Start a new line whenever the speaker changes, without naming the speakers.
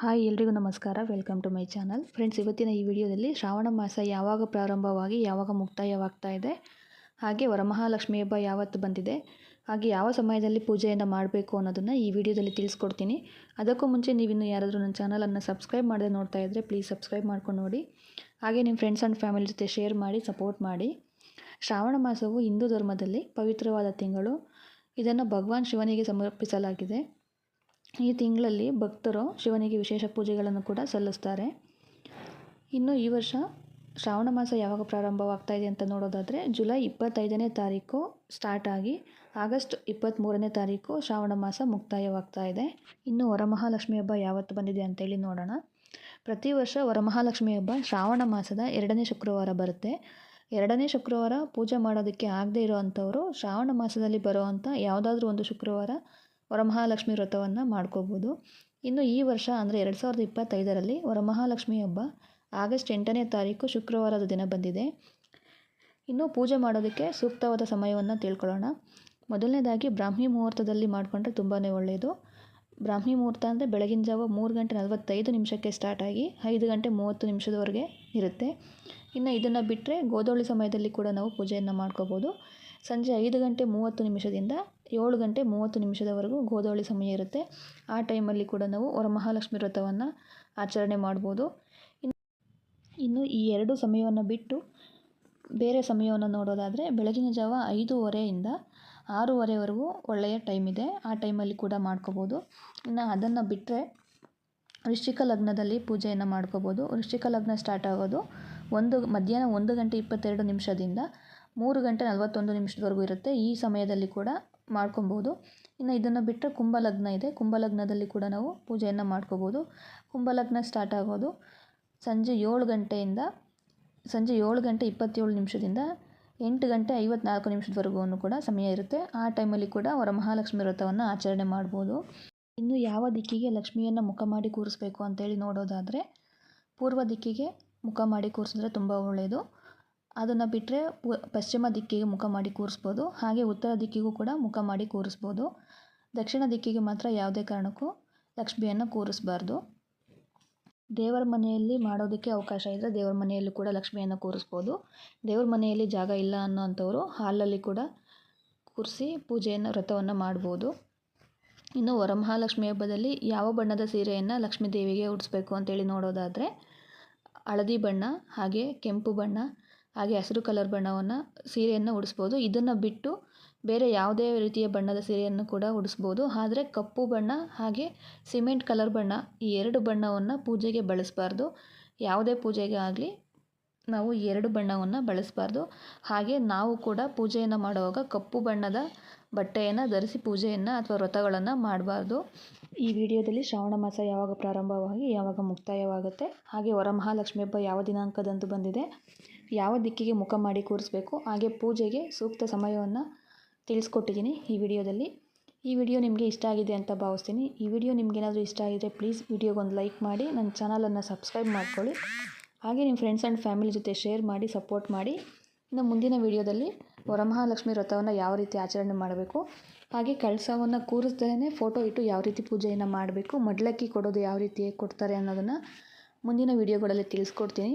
Hi ಎಲ್ರಿಗೂ ನಮಸ್ಕಾರ. Welcome to my channel friends ಇವತ್ತಿನ ಈ ವಿಡಿಯೋದಲ್ಲಿ ಶ್ರಾವಣ ಮಾಸ ಯಾವಾಗ ಪ್ರಾರಂಭವಾಗಿ, ಯಾವಾಗ ಮುಕ್ತಾಯವಾಗ್ತಾ ಇದೆ, ಹಾಗೆ ವರಮಹಾಲಕ್ಷ್ಮಿ ಹಬ್ಬ ಯಾವತ್ತು ಬಂದಿದೆ, ಹಾಗೆ ಯಾವ ಸಮಯದಲ್ಲಿ ಪೂಜೆಯನ್ನು ಮಾಡಬೇಕು ಅನ್ನೋದನ್ನು ಈ ವಿಡಿಯೋದಲ್ಲಿ ತಿಳಿಸ್ಕೊಡ್ತೀನಿ. ಅದಕ್ಕೂ ಮುಂಚೆ ನೀವಿನ್ನು ಯಾರಾದರೂ ನನ್ನ ಚಾನಲನ್ನು ಸಬ್ಸ್ಕ್ರೈಬ್ ಮಾಡದೆ ನೋಡ್ತಾ ಇದ್ದರೆ ಪ್ಲೀಸ್ ಸಬ್ಸ್ಕ್ರೈಬ್ ಮಾಡ್ಕೊಂಡು ನೋಡಿ. ಹಾಗೆ ನಿಮ್ಮ ಫ್ರೆಂಡ್ಸ್ ಆ್ಯಂಡ್ ಫ್ಯಾಮಿಲಿ ಜೊತೆ ಶೇರ್ ಮಾಡಿ ಸಪೋರ್ಟ್ ಮಾಡಿ. ಶ್ರಾವಣ ಮಾಸವು ಹಿಂದೂ ಧರ್ಮದಲ್ಲಿ ಪವಿತ್ರವಾದ ತಿಂಗಳು. ಇದನ್ನು ಭಗವಾನ್ ಶಿವನಿಗೆ ಸಮರ್ಪಿಸಲಾಗಿದೆ. ಈ ತಿಂಗಳಲ್ಲಿ ಭಕ್ತರು ಶಿವನಿಗೆ ವಿಶೇಷ ಪೂಜೆಗಳನ್ನು ಕೂಡ ಸಲ್ಲಿಸ್ತಾರೆ. ಇನ್ನು ಈ ವರ್ಷ ಶ್ರಾವಣ ಮಾಸ ಯಾವಾಗ ಪ್ರಾರಂಭವಾಗ್ತಾ ಇದೆ ಅಂತ ನೋಡೋದಾದರೆ ಜುಲೈ ಇಪ್ಪತ್ತೈದನೇ ತಾರೀಕು ಸ್ಟಾರ್ಟ್ ಆಗಿ ಆಗಸ್ಟ್ ಇಪ್ಪತ್ತ್ಮೂರನೇ ತಾರೀಕು ಶ್ರಾವಣ ಮಾಸ ಮುಕ್ತಾಯವಾಗ್ತಾ ಇದೆ. ಇನ್ನು ವರಮಹಾಲಕ್ಷ್ಮಿ ಹಬ್ಬ ಯಾವತ್ತು ಬಂದಿದೆ ಅಂತೇಳಿ ನೋಡೋಣ. ಪ್ರತಿ ವರ್ಷ ವರಮಹಾಲಕ್ಷ್ಮಿ ಹಬ್ಬ ಶ್ರಾವಣ ಮಾಸದ ಎರಡನೇ ಶುಕ್ರವಾರ ಬರುತ್ತೆ. ಎರಡನೇ ಶುಕ್ರವಾರ ಪೂಜೆ ಮಾಡೋದಕ್ಕೆ ಆಗದೇ ಇರೋ ಅಂಥವರು ಶ್ರಾವಣ ಮಾಸದಲ್ಲಿ ಬರುವಂಥ ಯಾವುದಾದ್ರೂ ಒಂದು ಶುಕ್ರವಾರ ವರಮಹಾಲಕ್ಷ್ಮಿ ವ್ರತವನ್ನು ಮಾಡ್ಕೋಬೋದು. ಇನ್ನು ಈ ವರ್ಷ ಅಂದರೆ ಎರಡು ಸಾವಿರದ ಇಪ್ಪತ್ತೈದರಲ್ಲಿ ವರಮಹಾಲಕ್ಷ್ಮಿ ಹಬ್ಬ ಆಗಸ್ಟ್ ಎಂಟನೇ ತಾರೀಕು ಶುಕ್ರವಾರದ ದಿನ ಬಂದಿದೆ. ಇನ್ನು ಪೂಜೆ ಮಾಡೋದಕ್ಕೆ ಸೂಕ್ತವಾದ ಸಮಯವನ್ನು ತಿಳ್ಕೊಳ್ಳೋಣ. ಮೊದಲನೇದಾಗಿ ಬ್ರಾಹ್ಮಿ ಮುಹೂರ್ತದಲ್ಲಿ ಮಾಡಿಕೊಂಡ್ರೆ ತುಂಬಾ ಒಳ್ಳೆಯದು ಬ್ರಾಹ್ಮಿ ಮುಹೂರ್ತ ಅಂದರೆ ಬೆಳಗಿನ ಜಾವ ಮೂರು ಗಂಟೆ ನಲವತ್ತೈದು ನಿಮಿಷಕ್ಕೆ ಸ್ಟಾರ್ಟ್ ಆಗಿ ಐದು ಗಂಟೆ ಮೂವತ್ತು ನಿಮಿಷದವರೆಗೆ ಇರುತ್ತೆ. ಇನ್ನು ಇದನ್ನು ಬಿಟ್ಟರೆ ಗೋಧೋಳಿ ಸಮಯದಲ್ಲಿ ಕೂಡ ನಾವು ಪೂಜೆಯನ್ನು ಮಾಡ್ಕೋಬೋದು. ಸಂಜೆ ಐದು ಗಂಟೆ ಮೂವತ್ತು ನಿಮಿಷದಿಂದ ಏಳು ಗಂಟೆ ಮೂವತ್ತು ನಿಮಿಷದವರೆಗೂ ಗೋದಾವಳಿ ಸಮಯ ಇರುತ್ತೆ. ಆ ಟೈಮಲ್ಲಿ ಕೂಡ ನಾವು ವರಮಹಾಲಕ್ಷ್ಮಿ ವ್ರತವನ್ನು ಆಚರಣೆ ಮಾಡ್ಬೋದು. ಇನ್ನು ಇನ್ನು ಈ ಎರಡು ಸಮಯವನ್ನು ಬಿಟ್ಟು ಬೇರೆ ಸಮಯವನ್ನು ನೋಡೋದಾದರೆ ಬೆಳಗಿನ ಜಾವ ಐದೂವರೆಯಿಂದ ಆರೂವರೆವರೆಗೂ ಒಳ್ಳೆಯ ಟೈಮ್ ಇದೆ. ಆ ಟೈಮಲ್ಲಿ ಕೂಡ ಮಾಡ್ಕೋಬೋದು. ಇನ್ನು ಅದನ್ನು ಬಿಟ್ಟರೆ ವೃಶ್ಚಿಕ ಲಗ್ನದಲ್ಲಿ ಪೂಜೆಯನ್ನು ಮಾಡ್ಕೋಬೋದು. ವೃಶ್ಚಿಕ ಲಗ್ನ ಸ್ಟಾರ್ಟ್ ಆಗೋದು ಒಂದು ಮಧ್ಯಾಹ್ನ ಒಂದು ಗಂಟೆ ಇಪ್ಪತ್ತೆರಡು ನಿಮಿಷದಿಂದ ಮೂರು ಗಂಟೆ ನಲವತ್ತೊಂದು ನಿಮಿಷದವರೆಗೂ ಇರುತ್ತೆ. ಈ ಸಮಯದಲ್ಲಿ ಕೂಡ ಮಾಡ್ಕೊಬೋದು. ಇನ್ನು ಇದನ್ನು ಬಿಟ್ಟರೆ ಕುಂಭಲಗ್ನ ಇದೆ. ಕುಂಭಲಗ್ನದಲ್ಲಿ ಕೂಡ ನಾವು ಪೂಜೆಯನ್ನು ಮಾಡ್ಕೋಬೋದು. ಕುಂಭಲಗ್ನ ಸ್ಟಾರ್ಟ್ ಆಗೋದು ಸಂಜೆ ಏಳು ಗಂಟೆಯಿಂದ, ಸಂಜೆ ಏಳು ಗಂಟೆ ಇಪ್ಪತ್ತೇಳು ನಿಮಿಷದಿಂದ ಎಂಟು ಗಂಟೆ ಐವತ್ನಾಲ್ಕು ನಿಮಿಷದವರೆಗೂ ಕೂಡ ಸಮಯ ಇರುತ್ತೆ. ಆ ಟೈಮಲ್ಲಿ ಕೂಡ ವರಮಹಾಲಕ್ಷ್ಮಿ ವ್ರತವನ್ನು ಆಚರಣೆ ಮಾಡ್ಬೋದು. ಇನ್ನು ಯಾವ ದಿಕ್ಕಿಗೆ ಲಕ್ಷ್ಮಿಯನ್ನು ಮುಖ ಮಾಡಿ ಕೂರಿಸ್ಬೇಕು ಅಂತೇಳಿ ನೋಡೋದಾದರೆ ಪೂರ್ವ ದಿಕ್ಕಿಗೆ ಮುಖ ಮಾಡಿ ಕೂರಿಸಿದ್ರೆ ತುಂಬ ಒಳ್ಳೆಯದು ಅದನ್ನು ಬಿಟ್ಟರೆ ಪಶ್ಚಿಮ ದಿಕ್ಕಿಗೆ ಮುಖ ಮಾಡಿ ಕೂರಿಸ್ಬೋದು. ಹಾಗೆ ಉತ್ತರ ದಿಕ್ಕಿಗೂ ಕೂಡ ಮುಖ ಮಾಡಿ ಕೂರಿಸ್ಬೋದು. ದಕ್ಷಿಣ ದಿಕ್ಕಿಗೆ ಮಾತ್ರ ಯಾವುದೇ ಕಾರಣಕ್ಕೂ ಲಕ್ಷ್ಮಿಯನ್ನು ಕೂರಿಸ್ಬಾರ್ದು. ದೇವರ ಮನೆಯಲ್ಲಿ ಮಾಡೋದಕ್ಕೆ ಅವಕಾಶ ಇದ್ದರೆ ದೇವರ ಮನೆಯಲ್ಲೂ ಕೂಡ ಲಕ್ಷ್ಮಿಯನ್ನು ಕೂರಿಸ್ಬೋದು. ದೇವರ ಮನೆಯಲ್ಲಿ ಜಾಗ ಇಲ್ಲ ಅನ್ನೋ ಅಂಥವರು ಹಾಲಲ್ಲಿ ಕೂಡ ಕೂರಿಸಿ ಪೂಜೆಯನ್ನು, ವ್ರತವನ್ನು ಮಾಡ್ಬೋದು. ಇನ್ನು ವರಮಹಾಲಕ್ಷ್ಮಿ ಹಬ್ಬದಲ್ಲಿ ಯಾವ ಬಣ್ಣದ ಸೀರೆಯನ್ನು ಲಕ್ಷ್ಮೀ ದೇವಿಗೆ ಉಡಿಸ್ಬೇಕು ಅಂತೇಳಿ ನೋಡೋದಾದರೆ ಹಳದಿ ಬಣ್ಣ ಹಾಗೆ ಕೆಂಪು ಬಣ್ಣ ಹಾಗೆ ಹಸಿರು ಕಲರ್ ಬಣ್ಣವನ್ನು ಸೀರೆಯನ್ನು ಉಡಿಸ್ಬೋದು. ಇದನ್ನು ಬಿಟ್ಟು ಬೇರೆ ಯಾವುದೇ ರೀತಿಯ ಬಣ್ಣದ ಸೀರೆಯನ್ನು ಕೂಡ ಉಡಿಸ್ಬೋದು. ಆದರೆ ಕಪ್ಪು ಬಣ್ಣ ಹಾಗೆ ಸಿಮೆಂಟ್ ಕಲರ್ ಬಣ್ಣ ಈ ಎರಡು ಬಣ್ಣವನ್ನು ಪೂಜೆಗೆ ಬಳಸಬಾರ್ದು. ಯಾವುದೇ ಪೂಜೆಗೆ ಆಗಲಿ ನಾವು ಈ ಎರಡು ಬಣ್ಣವನ್ನು ಬಳಸಬಾರ್ದು. ಹಾಗೆ ನಾವು ಕೂಡ ಪೂಜೆಯನ್ನು ಮಾಡುವಾಗ ಕಪ್ಪು ಬಣ್ಣದ ಬಟ್ಟೆಯನ್ನು ಧರಿಸಿ ಪೂಜೆಯನ್ನು ಅಥವಾ ವ್ರತಗಳನ್ನು ಮಾಡಬಾರ್ದು. ಈ ವಿಡಿಯೋದಲ್ಲಿ ಶ್ರಾವಣ ಮಾಸ ಯಾವಾಗ ಪ್ರಾರಂಭವಾಗಿ ಯಾವಾಗ ಮುಕ್ತಾಯವಾಗುತ್ತೆ? ಹಾಗೆ ವರಮಹಾಲಕ್ಷ್ಮಿ ಹಬ್ಬ ಯಾವ ದಿನಾಂಕದಂದು ಬಂದಿದೆ? ಯಾವ ದಿಕ್ಕಿಗೆ ಮುಖ ಮಾಡಿ ಕೂರಿಸ್ಬೇಕು, ಹಾಗೆ ಪೂಜೆಗೆ ಸೂಕ್ತ ಸಮಯವನ್ನು ತಿಳಿಸ್ಕೊಟ್ಟಿದ್ದೀನಿ ಈ ವಿಡಿಯೋದಲ್ಲಿ. ಈ ವಿಡಿಯೋ ನಿಮಗೆ ಇಷ್ಟ ಆಗಿದೆ ಅಂತ ಭಾವಿಸ್ತೀನಿ. ಈ ವಿಡಿಯೋ ನಿಮಗೇನಾದರೂ ಇಷ್ಟ ಆಗಿದ್ರೆ ಪ್ಲೀಸ್ ವಿಡಿಯೋಗೊಂದು ಲೈಕ್ ಮಾಡಿ, ನನ್ನ ಚಾನಲನ್ನು ಸಬ್ಸ್ಕ್ರೈಬ್ ಮಾಡ್ಕೊಳ್ಳಿ. ಹಾಗೆ ನಿಮ್ಮ ಫ್ರೆಂಡ್ಸ್ ಆ್ಯಂಡ್ ಫ್ಯಾಮಿಲಿ ಜೊತೆ ಶೇರ್ ಮಾಡಿ, ಸಪೋರ್ಟ್ ಮಾಡಿ. ಇನ್ನು ಮುಂದಿನ ವಿಡಿಯೋದಲ್ಲಿ ವರಮಹಾಲಕ್ಷ್ಮಿ ವ್ರತವನ್ನು ಯಾವ ರೀತಿ ಆಚರಣೆ ಮಾಡಬೇಕು, ಹಾಗೆ ಕಳಸವನ್ನು ಕೂರಿಸ್ದೇ ಫೋಟೋ ಇಟ್ಟು ಯಾವ ರೀತಿ ಪೂಜೆಯನ್ನು ಮಾಡಬೇಕು, ಮಡ್ಲಕ್ಕಿ ಕೊಡೋದು ಯಾವ ರೀತಿ ಕೊಡ್ತಾರೆ ಅನ್ನೋದನ್ನು ಮುಂದಿನ ವಿಡಿಯೋಗಳಲ್ಲಿ ತಿಳಿಸ್ಕೊಡ್ತೀನಿ.